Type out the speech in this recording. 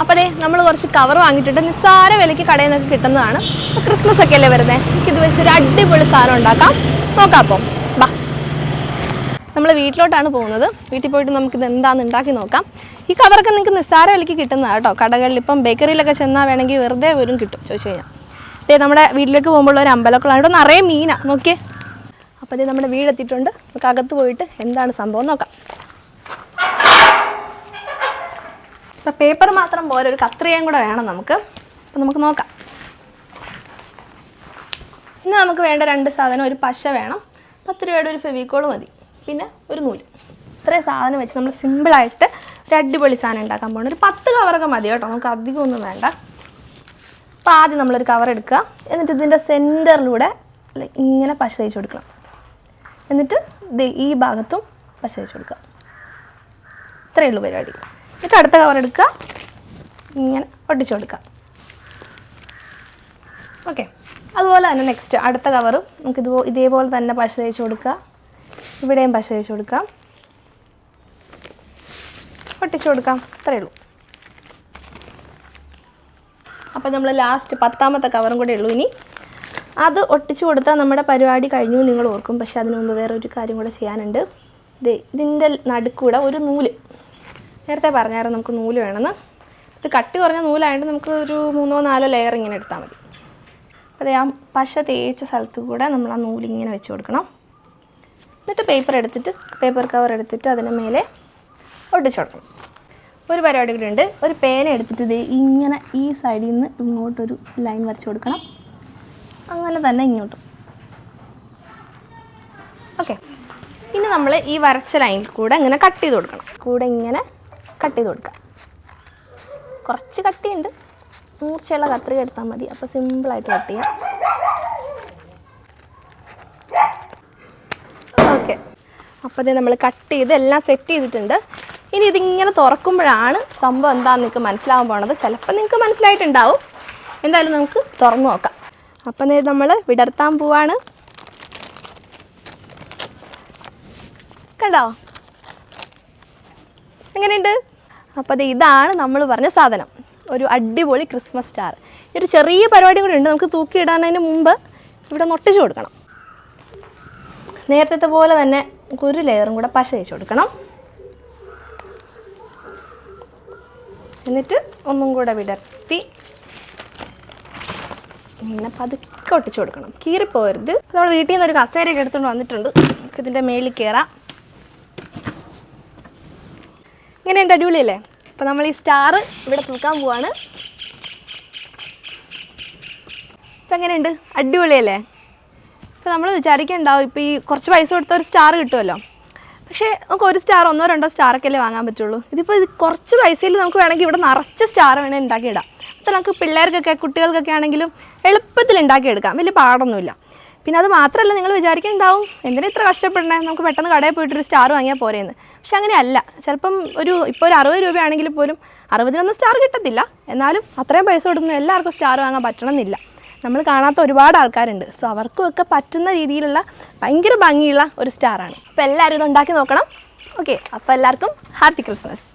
അപ്പോൾ അതെ നമ്മൾ കുറച്ച് കവർ വാങ്ങിയിട്ടുണ്ട്. നിസ്സാര വിലയ്ക്ക് കടയിൽ നിന്നൊക്കെ കിട്ടുന്നതാണ്. ക്രിസ്മസ് ഒക്കെ അല്ലേ വരുന്നത് എനിക്കിത് വെച്ച് ഒരു അടിപൊളി സാധനം ഉണ്ടാക്കാം. നോക്കാം അപ്പം. ബാ. നമ്മൾ വീട്ടിലോട്ടാണ് പോകുന്നത്. വീട്ടിൽ പോയിട്ട് നമുക്കിത് എന്താണെന്ന് ഉണ്ടാക്കി നോക്കാം. ഈ കവറൊക്കെ നിങ്ങൾക്ക് നിസ്സാര വിലയ്ക്ക് കിട്ടുന്നതാണ് കേട്ടോ. കടകളിൽ ഇപ്പം ബേക്കറിയിലൊക്കെ ചെന്നാൽ വേണമെങ്കിൽ വെറുതെ വരും കിട്ടും ചോദിച്ചു കഴിഞ്ഞാൽ ഇതേ നമ്മുടെ വീട്ടിലേക്ക് പോകുമ്പോൾ ഒരു അമ്പലക്കുളമാണ് ഇവിടെ നിറയെ മീനാണ് നോക്കിയേ. അപ്പോൾ ഇത് നമ്മുടെ വീടെത്തിയിട്ടുണ്ട്. നമുക്ക് അകത്ത് പോയിട്ട് എന്താണ് സംഭവം നോക്കാം. ഇപ്പം പേപ്പർ മാത്രം പോലെ ഒരു കത്രികയും കൂടെ വേണം നമുക്ക്. അപ്പം നമുക്ക് നോക്കാം. ഇന്ന് നമുക്ക് വേണ്ട രണ്ട് സാധനം ഒരു പശ വേണം. പത്ത് രൂപയുടെ ഒരു ഫെവിക്കോൾ മതി. പിന്നെ ഒരു നൂൽ. ഇത്രയും സാധനം വെച്ച് നമ്മൾ സിമ്പിളായിട്ട് ഒരു അടിപൊളി സാധനം ഉണ്ടാക്കാൻ പോകണം ഒരു പത്ത് കവറൊക്കെ മതി കേട്ടോ നമുക്ക് അധികമൊന്നും വേണ്ട. അപ്പോൾ ആദ്യം നമ്മളൊരു കവർ എടുക്കുക. എന്നിട്ട് ഇതിന്റെ സെന്ററിലൂടെ ഇങ്ങനെ പശ തേച്ച് കൊടുക്കണം. എന്നിട്ട് ഈ ഭാഗത്തും പശ തേച്ച് കൊടുക്കുക. ഇത്രയേ ഉള്ളൂ പരിപാടി. എന്നിട്ട് അടുത്ത കവർ എടുക്കുക. ഇങ്ങനെ ഒട്ടിച്ചു കൊടുക്കുക. ഓക്കെ അതുപോലെ തന്നെ നെക്സ്റ്റ് അടുത്ത കവറും നമുക്ക് ഇതുപോ ഇതേപോലെ തന്നെ പശ തേച്ച് കൊടുക്കുക. ഇവിടെയും പശ തേച്ച് കൊടുക്കാം ഒട്ടിച്ചു കൊടുക്കാം അത്രയേ ഉള്ളൂ. അപ്പോൾ നമ്മൾ ലാസ്റ്റ് പത്താമത്തെ കവറും കൂടെ ഉള്ളൂ ഇനി. അത് ഒട്ടിച്ചു കൊടുത്താൽ നമ്മുടെ പരിപാടി കഴിഞ്ഞു നിങ്ങൾ ഓർക്കും. പക്ഷേ അതിനു മുമ്പ് വേറെ ഒരു കാര്യം കൂടെ ചെയ്യാനുണ്ട്. ഇത് ഇതിന്റെ നടുക്കൂടെ ഒരു നൂൽ. നേരത്തെ പറഞ്ഞായിരുന്നു നമുക്ക് നൂൽ വേണമെന്ന്. ഇത് കട്ടി കുറഞ്ഞ നൂലായതുകൊണ്ട് നമുക്ക് ഒരു മൂന്നോ നാലോ ലെയർ ഇങ്ങനെ എടുത്താൽ മതി. അതെ ആ പശ തേച്ച സ്ഥലത്ത് കൂടെ നമ്മൾ ആ നൂലിങ്ങനെ വെച്ച് കൊടുക്കണം. എന്നിട്ട് പേപ്പർ എടുത്തിട്ട് പേപ്പർ കവർ എടുത്തിട്ട് അതിന് മേലെ ഒട്ടിച്ചു കൊടുക്കണം. ഒരു പരിപാടി കൂടി ഉണ്ട്. ഒരു പേന എടുത്തിട്ട് ഇത് ഇങ്ങനെ ഈ സൈഡിൽ നിന്ന് ഇങ്ങോട്ടൊരു ലൈൻ വരച്ച് കൊടുക്കണം. അങ്ങനെ തന്നെ ഇങ്ങോട്ടും. ഓക്കെ ഇനി നമ്മൾ ഈ വരച്ച ലൈനിൽ കൂടെ ഇങ്ങനെ കട്ട് ചെയ്ത് കൊടുക്കണം. കൂടെ ഇങ്ങനെ കട്ട് ചെയ്ത് കൊടുക്കുക. കുറച്ച് കട്ടിയുണ്ട്. മൂർച്ചയുള്ള കത്രിക എടുത്താൽ മതി. അപ്പോൾ സിമ്പിളായിട്ട് കട്ട് ചെയ്യാം. ഓക്കെ. അപ്പോൾ ഇത് നമ്മൾ കട്ട് ചെയ്ത് എല്ലാം സെറ്റ് ചെയ്തിട്ടുണ്ട്. ഇനി ഇതിങ്ങനെ തുറക്കുമ്പോഴാണ് സംഭവം എന്താണെന്ന് നിങ്ങൾക്ക് മനസ്സിലാവാൻ പോണത്. ചിലപ്പോൾ നിങ്ങൾക്ക് മനസ്സിലായിട്ടുണ്ടാവും. എന്തായാലും നമുക്ക് തുറന്നു നോക്കാം. അപ്പം നമ്മൾ വിടർത്താൻ പോവാണ്. കണ്ടോ? എങ്ങനെയുണ്ട്? അപ്പോൾ അത് ഇതാണ് നമ്മൾ പറഞ്ഞ സാധനം. ഒരു അടിപൊളി ക്രിസ്മസ് സ്റ്റാർ ഒരു ചെറിയ പരിപാടി കൂടി ഉണ്ട്. നമുക്ക് തൂക്കിയിടാനതിന് മുമ്പ് ഇവിടെ നൊട്ടിച്ച് കൊടുക്കണം. നേരത്തെ പോലെ തന്നെ ഒരു ലെയറും കൂടെ പശ തേച്ച് കൊടുക്കണം. എന്നിട്ട് ഒന്നും കൂടെ വിടർത്തി ഇങ്ങനെ പതുക്കെ ഒട്ടിച്ചു കൊടുക്കണം. കീറിപ്പോരുത്. നമ്മൾ വീട്ടിൽ നിന്ന് ഒരു കസേരയൊക്കെ എടുത്തുകൊണ്ട് വന്നിട്ടുണ്ട്. നമുക്ക് ഇതിന്റെ മേളിൽ കയറാം ഇങ്ങനെയുണ്ട് അടിപൊളിയല്ലേ? അപ്പോൾ നമ്മൾ ഈ സ്റ്റാർ ഇവിടെ തൂക്കാൻ പോവാണ്. ഇപ്പം എങ്ങനെയുണ്ട്? അടിപൊളിയല്ലേ? ഇപ്പോൾ നമ്മൾ വിചാരിക്കണ്ടാവും ഇപ്പോൾ ഈ കുറച്ച് പൈസ കൊടുത്ത ഒരു സ്റ്റാർ കിട്ടുമല്ലോ പക്ഷേ നമുക്ക് ഒരു സ്റ്റാർ ഒന്നോ രണ്ടോ സ്റ്റാറൊക്കെ അല്ലേ വാങ്ങാൻ പറ്റുള്ളൂ. ഇതിപ്പോൾ ഇത് കുറച്ച് പൈസയിൽ നമുക്ക് വേണമെങ്കിൽ ഇവിടെ നിറച്ച് സ്റ്റാർ വേണേൽ ഉണ്ടാക്കിയിടാം. അപ്പോൾ നമുക്ക് പിള്ളേർക്കൊക്കെ കുട്ടികൾക്കൊക്കെ ആണെങ്കിലും എളുപ്പത്തിൽ ഉണ്ടാക്കിയെടുക്കാം. വലിയ പാടൊന്നുമില്ല. പിന്നെ അത് മാത്രമല്ല നിങ്ങൾ വിചാരിക്കുന്നുണ്ടാവും എന്തിനാ ഇത്ര കഷ്ടപ്പെടണേ നമുക്ക് പെട്ടെന്ന് കടയിൽ പോയിട്ട് ഒരു സ്റ്റാർ വാങ്ങിയാൽ പോരെയെന്ന് പക്ഷെ അങ്ങനെയല്ല. ചിലപ്പം ഒരു ഇപ്പോൾ ഒരു അറുപത് രൂപയാണെങ്കിൽ പോലും അറുപതിനൊന്നും സ്റ്റാർ കിട്ടത്തില്ല. എന്നാലും അത്രയും പൈസ കൊടുക്കുന്ന എല്ലാവർക്കും സ്റ്റാർ വാങ്ങാൻ പറ്റണമെന്നില്ല. നമ്മൾ കാണാത്ത ഒരുപാട് ആൾക്കാരുണ്ട്. സോ അവർക്കും ഒക്കെ പറ്റുന്ന രീതിയിലുള്ള ഭയങ്കര ഭംഗിയുള്ള ഒരു സ്റ്റാറാണ്. അപ്പോൾ എല്ലാവരും ഇത് ഉണ്ടാക്കി നോക്കണം. ഓക്കെ. അപ്പോൾ എല്ലാവർക്കും ഹാപ്പി ക്രിസ്മസ്.